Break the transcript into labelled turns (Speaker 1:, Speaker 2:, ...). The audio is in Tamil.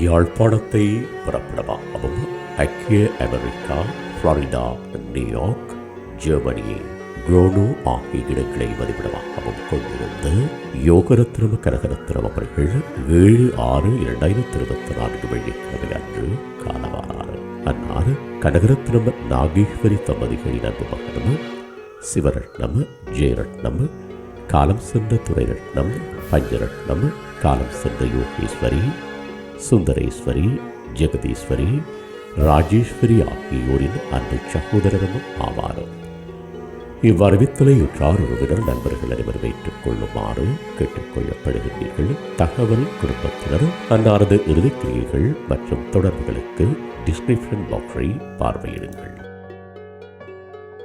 Speaker 1: யாழ்ப்பாணத்தை புறப்படமாகவும் ஐக்கிய America Florida New York Germany Chrono ஆகிய இடங்களை வதிவிடமாகவும் கொண்டிருந்த யோகரத்னம் கனகரத்னம் அவர்கள் ஏழு ஆறு இரண்டாயிரத்தி இருபத்தி நான்கு வெள்ளிக்கிழமை அன்று காலமானார் அன்னார் கனகரத்னம் நாகேஸ்வரி தம்பதிகளின் அன்பு மகனும் சிவரட்னம் ஜெயரட்னம் காலம் சென்ற துரைரட்னம் பஞ்சரட்னம் காலம் சென்ற யோகேஸ்வரி சுந்தரேஸ்வரி ஜெகதீஸ்வரி ராஜேஸ்வரி ஆகியோரின் அன்பு சகோதரரும் ஆவார். இவ்வறிவித்தலை உற்றார் உறவினர் நண்பர்கள் அனைவர் வைத்துக் கொள்ளுமாறு கேட்டுக்கொள்ளப்படுகின்றீர்கள். தகவல் குடும்பத்தினர் அன்னாரது இறுதிக்கிரியைகள் மற்றும் தொடர்புகளுக்கு டிஸ்கிரிப்ஷன் பாக்ஸை பார்வையிடுங்கள்.